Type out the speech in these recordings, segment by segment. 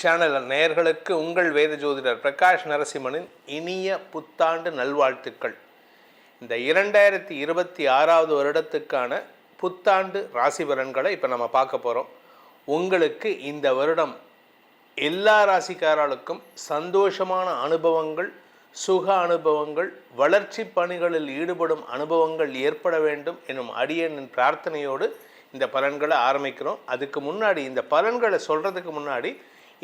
Channel நேயர்களுக்கு உங்கள் வேத ஜோதிடர் பிரகாஷ் நரசிம்மனின் இனிய புத்தாண்டு நல்வாழ்த்துக்கள். இந்த இரண்டாயிரத்தி இருபத்தி ஆறாவது வருடத்துக்கான புத்தாண்டு ராசி பலன்களை இப்போ நம்ம பார்க்க போகிறோம் உங்களுக்கு இந்த வருடம் எல்லா ராசிக்காரர்களுக்கும் சந்தோஷமான அனுபவங்கள் சுக அனுபவங்கள் வளர்ச்சி பணிகளில் ஈடுபடும் அனுபவங்கள் ஏற்பட வேண்டும் எனும் அடியனின் பிரார்த்தனையோடு இந்த பலன்களை ஆரம்பிக்கிறோம். அதுக்கு முன்னாடி இந்த பலன்களை சொல்கிறதுக்கு முன்னாடி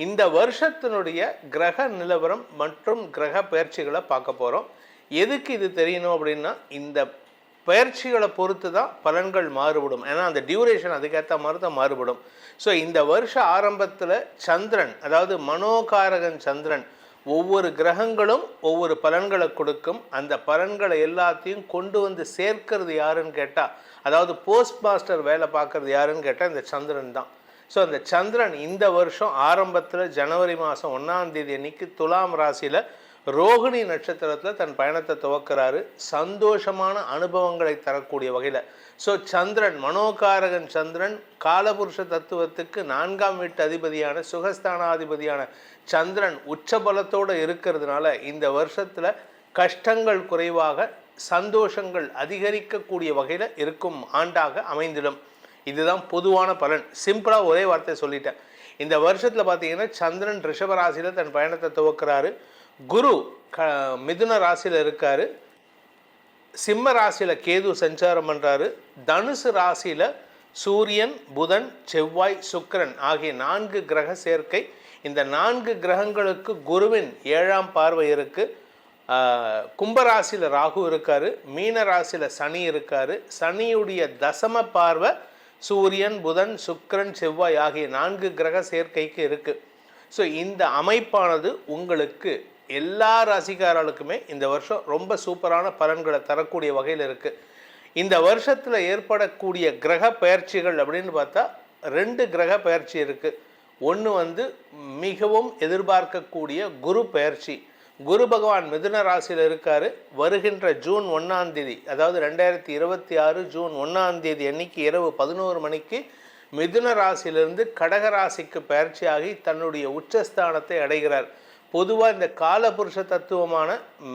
இந்த வருஷத்தினுடைய கிரக நிலவரம் மற்றும் கிரக பயிற்சிகளை பார்க்க போகிறோம் எதுக்கு இது தெரியணும் அப்படின்னா இந்த பயிற்சிகளை பொறுத்து தான் பலன்கள் மாறுபடும். ஏன்னா அந்த டியூரேஷன் அதுக்கேற்ற மாதிரி தான் மாறுபடும். ஸோ இந்த வருஷ ஆரம்பத்தில் சந்திரன் அதாவது மனோகாரகன் சந்திரன் ஒவ்வொரு கிரகங்களும் ஒவ்வொரு பலன்களை கொடுக்கும். அந்த பலன்களை எல்லாத்தையும் கொண்டு வந்து சேர்க்கிறது யாருன்னு கேட்டால் அதாவது போஸ்ட் மாஸ்டர் வேலை பார்க்கறது யாருன்னு கேட்டால் இந்த சந்திரன் தான். ஸோ அந்த சந்திரன் இந்த வருஷம் ஆரம்பத்தில் ஜனவரி மாதம் ஒன்றாம் தேதி அன்னைக்கு துலாம் ராசியில் ரோகிணி நட்சத்திரத்தில் தன் பயணத்தை துவக்கிறாரு. சந்தோஷமான அனுபவங்களை தரக்கூடிய வகையில். ஸோ சந்திரன் மனோகாரகன் சந்திரன் காலபுருஷ தத்துவத்துக்கு நான்காம் வீட்டு அதிபதியான சுகஸ்தானாதிபதியான சந்திரன் உச்சபலத்தோடு இருக்கிறதுனால இந்த வருஷத்தில் கஷ்டங்கள் குறைவாக சந்தோஷங்கள் அதிகரிக்கக்கூடிய வகையில் இருக்கும் ஆண்டாக அமைந்திடும். இதுதான் பொதுவான பலன். சிம்பிளாக ஒரே வார்த்தையை சொல்லிட்டேன். இந்த வருஷத்தில் பார்த்தீங்கன்னா சந்திரன் ரிஷப ராசியில் தன் பயணத்தை துவக்கிறாரு. குரு க மிதுன ராசியில் இருக்கார். சிம்ம ராசியில் கேது சஞ்சாரம் பண்ணுறாரு தனுசு ராசியில் சூரியன் புதன் செவ்வாய் சுக்கரன் ஆகிய நான்கு கிரக சேர்க்கை. இந்த நான்கு கிரகங்களுக்கு குருவின் ஏழாம் பார்வை இருக்குது கும்பராசியில் ராகு இருக்கார். மீன ராசியில் சனி இருக்கார். சனியுடைய தசம பார்வை சூரியன் புதன் சுக்கரன் செவ்வாய் ஆகிய நான்கு கிரக சேர்க்கைக்கு இருக்குது ஸோ இந்த அமைப்பானது உங்களுக்கு எல்லா ராசிக்காரர்களுக்குமே இந்த வருஷம் ரொம்ப சூப்பரான பலன்களை தரக்கூடிய வகையில் இருக்குது இந்த வருஷத்தில் ஏற்படக்கூடிய கிரக பயிற்சிகள் அப்படின்னு பார்த்தா ரெண்டு கிரக பயிற்சி இருக்குது ஒன்று வந்து மிகவும் எதிர்பார்க்கக்கூடிய குரு பயிற்சி. குரு பகவான் மிதுன ராசியில் இருக்கார். வருகின்ற ஜூன் ஒன்றாம் தேதி அதாவது ரெண்டாயிரத்தி இருபத்தி ஆறு ஜூன் ஒன்றாம் தேதி அன்னைக்கு இரவு பதினோரு மணிக்கு மிதுன ராசியிலிருந்து கடக ராசிக்கு பயிற்சியாகி தன்னுடைய உச்சஸ்தானத்தை அடைகிறார். பொதுவாக இந்த காலபுருஷ தத்துவமான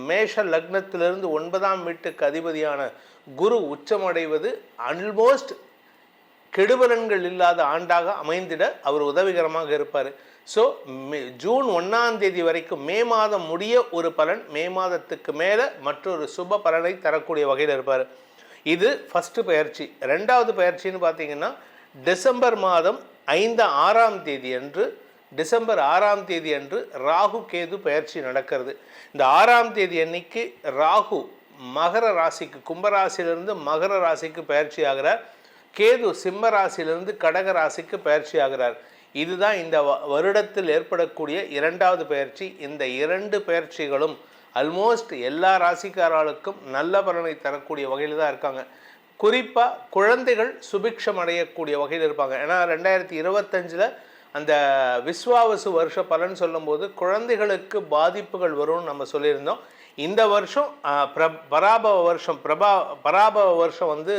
மேஷ லக்னத்திலிருந்து ஒன்பதாம் வீட்டுக்கு அதிபதியான குரு உச்சமடைவது ஆல்மோஸ்ட் கெடுபலன்கள் இல்லாத ஆண்டாக அமைந்திட அவர் உதவிகரமாக இருப்பார். ஸோ ஜூன் ஒன்றாம் தேதி வரைக்கும் மே மாதம் முடிய ஒரு பலன் மே மாதத்துக்கு மேலே மற்றொரு சுப பலனை தரக்கூடிய வகையில் இருப்பார். இது ஃபஸ்ட்டு பயிற்சி. ரெண்டாவது பயிற்சின்னு பார்த்தீங்கன்னா டிசம்பர் மாதம் ஐந்து ஆறாம் தேதி அன்று டிசம்பர் ஆறாம் தேதி அன்று ராகு கேது பயிற்சி நடக்கிறது. இந்த ஆறாம் தேதி அன்னைக்கு ராகு மகர ராசிக்கு கும்பராசிலிருந்து மகர ராசிக்கு பயிற்சி ஆகிறார். கேது சிம்ம ராசியிலிருந்து கடக ராசிக்கு பயிற்சி ஆகிறார். இதுதான் இந்த வருடத்தில் ஏற்படக்கூடிய இரண்டாவது பயிற்சி. இந்த இரண்டு பயிற்சிகளும் அல்மோஸ்ட் எல்லா ராசிக்காரர்களுக்கும் நல்ல பலனை தரக்கூடிய வகையில் தான் இருக்காங்க. குறிப்பாக குழந்தைகள் சுபிக்ஷம் அடையக்கூடிய வகையில் இருப்பாங்க. ஏன்னா ரெண்டாயிரத்தி இருபத்தஞ்சில் அந்த விஸ்வாவசு வருஷ பலன் சொல்லும்போது குழந்தைகளுக்கு பாதிப்புகள் வரும்னு நம்ம சொல்லியிருந்தோம். இந்த வருஷம் பிர பராபவ வருஷம் பிரபா பராபவ வருஷம் வந்து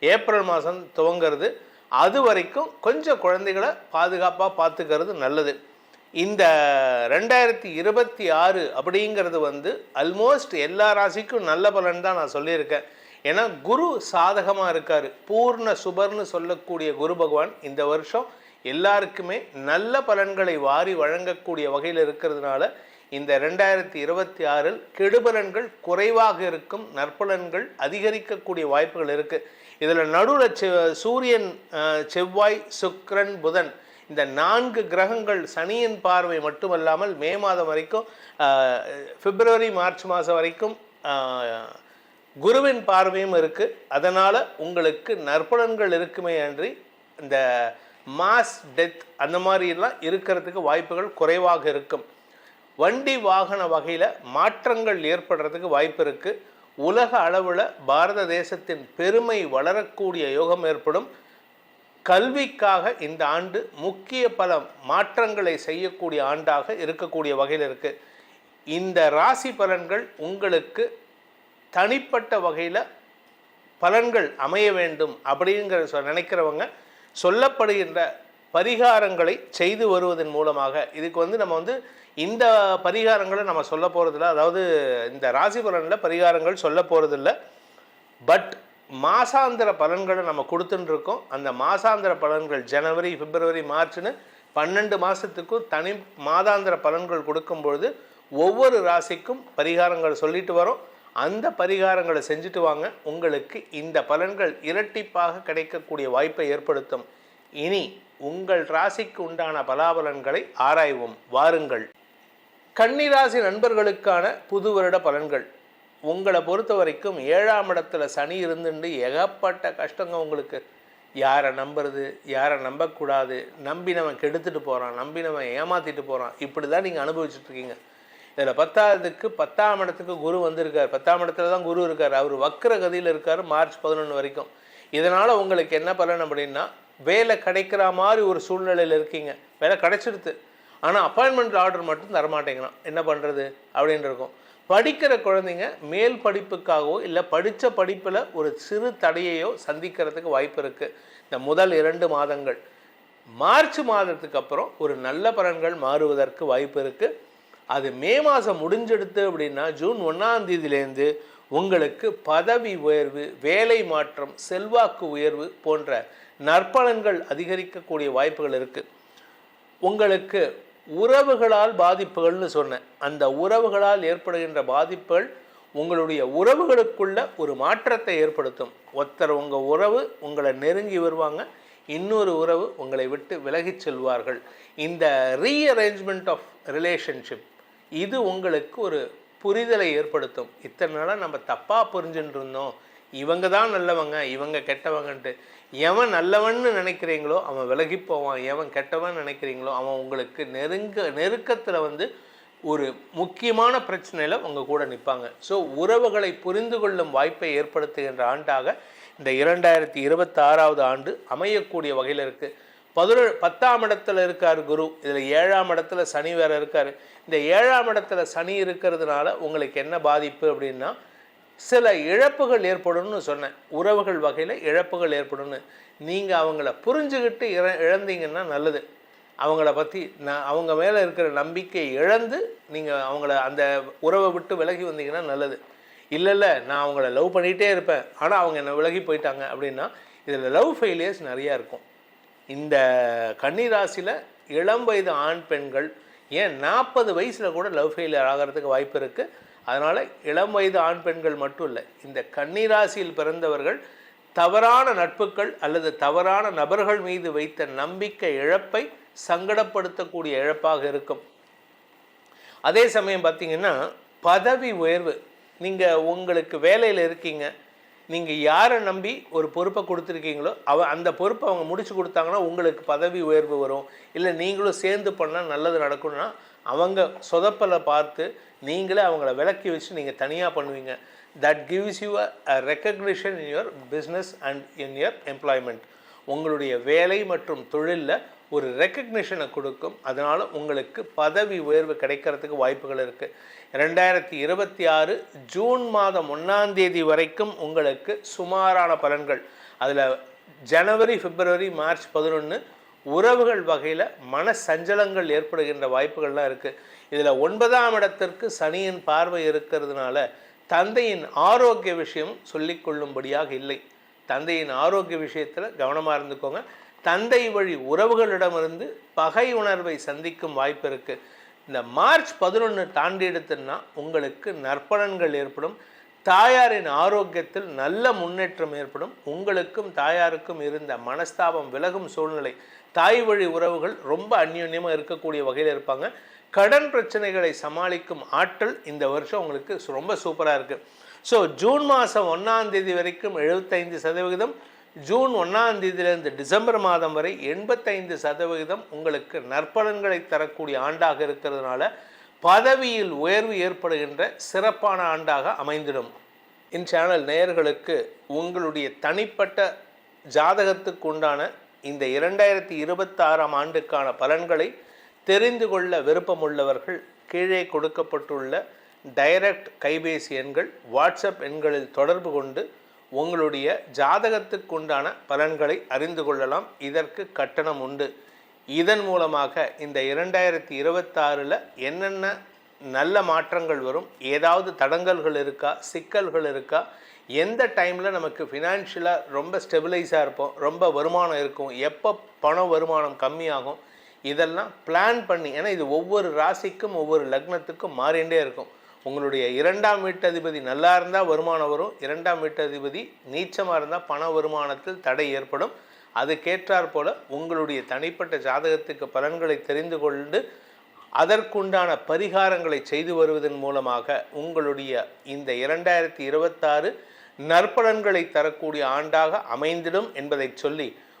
ஏப்ரல் மாதம் துவங்கிறது. அது வரைக்கும் கொஞ்சம் குழந்தைகளை பாதுகாப்பாக பார்த்துக்கிறது நல்லது. இந்த ரெண்டாயிரத்தி இருபத்தி ஆறு அப்படிங்கிறது வந்து அல்மோஸ்ட் எல்லா ராசிக்கும் நல்ல பலன் தான் நான் சொல்லியிருக்கேன். ஏன்னா குரு சாதகமாக இருக்கார். பூர்ண சுபர்னு சொல்லக்கூடிய குரு பகவான் இந்த வருஷம் எல்லாருக்குமே நல்ல பலன்களை வாரி வழங்கக்கூடிய வகையில் இருக்கிறதுனால இந்த ரெண்டாயிரத்தி இருபத்தி ஆறில் கெடுபலன்கள் குறைவாக இருக்கும் நற்பலன்கள் அதிகரிக்கக்கூடிய வாய்ப்புகள் இருக்குது இதில் நடுவில் சூரியன் செவ்வாய் சுக்ரன் புதன் இந்த நான்கு கிரகங்கள் சனியின் பார்வை மட்டுமல்லாமல் மே மாதம் வரைக்கும் பிப்ரவரி மார்ச் மாதம் வரைக்கும் குருவின் பார்வையும் இருக்குது அதனால் உங்களுக்கு நற்பலன்கள் இருக்குமே அன்றி இந்த மாஸ் டெத் அந்த மாதிரிலாம் இருக்கிறதுக்கு வாய்ப்புகள் குறைவாக இருக்கும். வண்டி வாகன வகையில் மாற்றங்கள் ஏற்படுறதுக்கு வாய்ப்பு இருக்குது உலக அளவில் பாரத தேசத்தின் பெருமை வளரக்கூடிய யோகம் ஏற்படும். கல்விக்காக இந்த ஆண்டு முக்கிய பல மாற்றங்களை செய்யக்கூடிய ஆண்டாக இருக்கக்கூடிய வகையில் இருக்குது இந்த ராசி பலன்கள் உங்களுக்கு தனிப்பட்ட வகையில் பலன்கள் அமைய வேண்டும் அப்படிங்கிற நினைக்கிறவங்க சொல்லப்படுகின்ற பரிகாரங்களை செய்து வருவதன் மூலமாக இதுக்கு வந்து நம்ம வந்து இந்த பரிகாரங்களை நம்ம சொல்ல போகிறதில்ல அதாவது இந்த ராசி பலனில் பரிகாரங்கள் சொல்ல போகிறதில்ல பட் மாசாந்திர பலன்களை நம்ம கொடுத்துட்டுருக்கோம் அந்த மாசாந்திர பலன்கள் ஜனவரி பிப்ரவரி மார்ச்னு பன்னெண்டு மாதத்துக்கும் தனி மாதாந்திர பலன்கள் கொடுக்கும்பொழுது ஒவ்வொரு ராசிக்கும் பரிகாரங்கள் சொல்லிட்டு வரோம். அந்த பரிகாரங்களை செஞ்சுட்டு வாங்க. உங்களுக்கு இந்த பலன்கள் இரட்டிப்பாக கிடைக்கக்கூடிய வாய்ப்பை ஏற்படுத்தும். இனி உங்கள் ராசிக்கு உண்டான பலாபலன்களை ஆராய்வோம். வாருங்கள். கன்னிராசி நண்பர்களுக்கான புது வருட பலன்கள். உங்களை பொறுத்த வரைக்கும் ஏழாம் இடத்துல சனி இருந்துட்டு ஏகப்பட்ட கஷ்டங்க உங்களுக்கு. யாரை நம்புறது யாரை நம்பக்கூடாது நம்பினவன் கெடுத்துட்டு போகிறான் நம்பினவன் ஏமாற்றிட்டு போகிறான் இப்படி தான் நீங்கள் அனுபவிச்சுட்ருக்கீங்க. இதில் பத்தாவதுக்கு பத்தாம் இடத்துக்கு குரு வந்திருக்கார். பத்தாம் இடத்துல தான் குரு இருக்கார். அவர் வக்கர கதியில் இருக்கார் மார்ச் பதினொன்று வரைக்கும். இதனால் உங்களுக்கு என்ன பலன் அப்படின்னா வேலை கிடைக்கிற மாதிரி ஒரு சூழ்நிலையில் இருக்கீங்க. வேலை கிடைச்சிடுது ஆனால் அப்பாயின்மெண்ட் ஆர்டர் மட்டும் தரமாட்டேங்கிறான். என்ன பண்ணுறது அப்படின்னு இருக்கும். படிக்கிற குழந்தைங்க மேல் படிப்புக்காகவோ இல்லை படித்த படிப்பில் ஒரு சிறு தடையையோ சந்திக்கிறதுக்கு வாய்ப்பு இருக்குது இந்த முதல் இரண்டு மாதங்கள். மார்ச் மாதத்துக்கு அப்புறம் ஒரு நல்ல பலன்கள் மாறுவதற்கு வாய்ப்பு இருக்குது அது மே மாதம் முடிஞ்செடுத்து அப்படின்னா ஜூன் ஒன்றாம் தேதியிலேருந்து உங்களுக்கு பதவி உயர்வு வேலை மாற்றம் செல்வாக்கு உயர்வு போன்ற நற்பலன்கள் அதிகரிக்கக்கூடிய வாய்ப்புகள் இருக்குது உங்களுக்கு உறவுகளால் பாதிப்புகள்னு சொன்னேன். அந்த உறவுகளால் ஏற்படுகின்ற பாதிப்புகள் உங்களுடைய உறவுகளுக்குள்ள ஒரு மாற்றத்தை ஏற்படுத்தும். ஒருத்தர் உங்கள் உறவு உங்களை நெருங்கி வருவாங்க. இன்னொரு உறவு உங்களை விட்டு விலகிச் செல்வார்கள். இந்த ரீஅரேஞ்ச்மெண்ட் ஆஃப் ரிலேஷன்ஷிப் இது உங்களுக்கு ஒரு புரிதலை ஏற்படுத்தும். இத்தனை நாளாக நம்ம தப்பாக புரிஞ்சுட்டு இருந்தோம். இவங்க தான் நல்லவங்க இவங்க கெட்டவங்கன்ட்டு. எவன் நல்லவன்னு நினைக்கிறீங்களோ அவன் விலகி போவான். எவன் கெட்டவன் நினைக்கிறீங்களோ அவன் உங்களுக்கு நெருங்க நெருக்கத்தில் வந்து ஒரு முக்கியமான பிரச்சனையில் உங்கள் கூட நிற்பாங்க ஸோ உறவுகளை புரிந்து கொள்ளும் வாய்ப்பை ஏற்படுத்துகின்ற ஆண்டாக இந்த இரண்டாயிரத்தி இருபத்தாறாவது ஆண்டு அமையக்கூடிய வகையில் இருக்குது பதினொ பத்தாம் இடத்துல இருக்கார் குரு. இதில் ஏழாம் இடத்துல சனி வேறு இருக்கார். இந்த ஏழாம் இடத்துல சனி இருக்கிறதுனால உங்களுக்கு என்ன பாதிப்பு அப்படின்னா சில இழப்புகள் ஏற்படும்னு சொன்னேன். உறவுகள் வகையில் இழப்புகள் ஏற்படும்னு. நீங்கள் அவங்கள புரிஞ்சுக்கிட்டு இற இழந்தீங்கன்னா நல்லது. அவங்கள பற்றி நான் அவங்க மேலே இருக்கிற நம்பிக்கை இழந்து நீங்கள் அவங்கள அந்த உறவை விட்டு விலகி வந்தீங்கன்னா நல்லது. இல்லை இல்லை நான் அவங்கள லவ் பண்ணிகிட்டே இருப்பேன். ஆனால் அவங்க என்னை விலகி போயிட்டாங்க அப்படின்னா இதில் லவ் ஃபெயிலியர்ஸ் நிறையா இருக்கும். இந்த கன்னிராசியில் இளம் வயது ஆண் பெண்கள் ஏன் நாற்பது வயசில் கூட லவ் ஃபெயிலியர் ஆகிறதுக்கு வாய்ப்பு இருக்குது அதனால் இளம் வயது ஆண் பெண்கள் மட்டும் இல்லை இந்த கன்னிராசியில் பிறந்தவர்கள் தவறான நட்புகள் அல்லது தவறான நபர்கள் மீது வைத்த நம்பிக்கை இழப்பை சங்கடப்படுத்தக்கூடிய இழப்பாக இருக்கும். அதே சமயம் பார்த்தீங்கன்னா பதவி உயர்வு நீங்கள் உங்களுக்கு வேலையில் இருக்கீங்க நீங்கள் யாரை நம்பி ஒரு பொறுப்பை கொடுத்துருக்கீங்களோ அவ அந்த பொறுப்பை அவங்க முடிச்சு கொடுத்தாங்கன்னா உங்களுக்கு பதவி உயர்வு வரும். இல்லை நீங்களும் சேர்ந்து பண்ணால் நல்லது நடக்கணும்னா அவங்க சொதப்பலை பார்த்து நீங்களே அவங்கள விளக்கி வச்சு நீங்கள் தனியாக பண்ணுவீங்க. That gives you a recognition in your business and in your employment உங்களுடைய வேலை மற்றும் தொழிலில் ஒரு ரெக்கக்னிஷனை கொடுக்கும். அதனால் உங்களுக்கு பதவி உயர்வு கிடைக்கிறதுக்கு வாய்ப்புகள் இருக்குது ரெண்டாயிரத்தி இருபத்தி ஆறு ஜூன் மாதம் ஒன்றாந்தேதி வரைக்கும் உங்களுக்கு சுமாரான பலன்கள். அதில் ஜனவரி பிப்ரவரி மார்ச் பதினொன்று உறவுகள் வகையில் மன சஞ்சலங்கள் ஏற்படுகின்ற வாய்ப்புகள்லாம் இருக்குது இதில் ஒன்பதாம் இடத்திற்கு சனியின் பார்வை இருக்கிறதுனால தந்தையின் ஆரோக்கிய விஷயம் சொல்லிக்கொள்ளும்படியாக இல்லை. தந்தையின் ஆரோக்கிய விஷயத்தில் கவனமாக இருந்துக்கோங்க. தந்தை வழி உறவுகளிடமிருந்து பகை உணர்வை சந்திக்கும் வாய்ப்பு இருக்குது இந்த மார்ச் பதினொன்று தாண்டி எடுத்துன்னா உங்களுக்கு நற்பலன்கள் ஏற்படும். தாயாரின் ஆரோக்கியத்தில் நல்ல முன்னேற்றம் ஏற்படும். உங்களுக்கும் தாயாருக்கும் இருந்த மனஸ்தாபம் விலகும் சூழ்நிலை. தாய் வழி உறவுகள் ரொம்ப அந்யோன்யமாக இருக்கக்கூடிய வகையில் இருப்பாங்க. கடன் பிரச்சனைகளை சமாளிக்கும் ஆற்றல் இந்த வருஷம் உங்களுக்கு ரொம்ப சூப்பராக இருக்குது ஸோ ஜூன் மாதம் ஒன்றாம் தேதி வரைக்கும் எழுபத்தைந்து சதவிகிதம் ஜூன் ஒன்றாம் தேதியிலிருந்து டிசம்பர் மாதம் வரை எண்பத்தைந்து சதவிகிதம் உங்களுக்கு நற்பலன்களை தரக்கூடிய ஆண்டாக இருக்கிறதுனால பதவியில் உயர்வு ஏற்படுகின்ற சிறப்பான ஆண்டாக அமைந்திடும். இன் சேனல் நேயர்களுக்கு உங்களுடைய தனிப்பட்ட ஜாதகத்துக்கு உண்டான இந்த இரண்டாயிரத்தி இருபத்தாறாம் ஆண்டுக்கான பலன்களை தெரிந்து கொள்ள விருப்பமுள்ளவர்கள் கீழே கொடுக்கப்பட்டுள்ள டைரக்ட் கைபேசி எண்கள் வாட்ஸ்அப் எண்களில் தொடர்பு கொண்டு உங்களுடைய ஜாதகத்துக்குண்டான பலன்களை அறிந்து கொள்ளலாம். இதற்கு கட்டணம் உண்டு. இதன் மூலமாக இந்த இரண்டாயிரத்தி இருபத்தாறில் என்னென்ன நல்ல மாற்றங்கள் வரும் ஏதாவது தடங்கல்கள் இருக்கா சிக்கல்கள் இருக்கா எந்த டைமில் நமக்கு ஃபினான்ஷியலாக ரொம்ப ஸ்டெபிலைஸாக இருப்போம் ரொம்ப வருமானம் இருக்கும் எப்போ பண வருமானம் கம்மியாகும் இதெல்லாம் பிளான் பண்ணி ஏன்னா இது ஒவ்வொரு ராசிக்கும் ஒவ்வொரு லக்னத்துக்கும் மாறிண்டே இருக்கும். உங்களுடைய இரண்டாம் வீட்டதிபதி நல்லா இருந்தால் வருமானம் வரும் இரண்டாம் வீட்டதிபதி நீச்சமாக இருந்தால் பண வருமானத்தில் தடை ஏற்படும். அதுக்கேற்றாற் போல உங்களுடைய தனிப்பட்ட ஜாதகத்துக்கு பலன்களை தெரிந்து கொண்டு அதற்குண்டான பரிகாரங்களை செய்து வருவதன் மூலமாக உங்களுடைய இந்த இரண்டாயிரத்தி இருபத்தாறு நற்பலன்களை தரக்கூடிய ஆண்டாக அமைந்திடும் என்பதை சொல்லி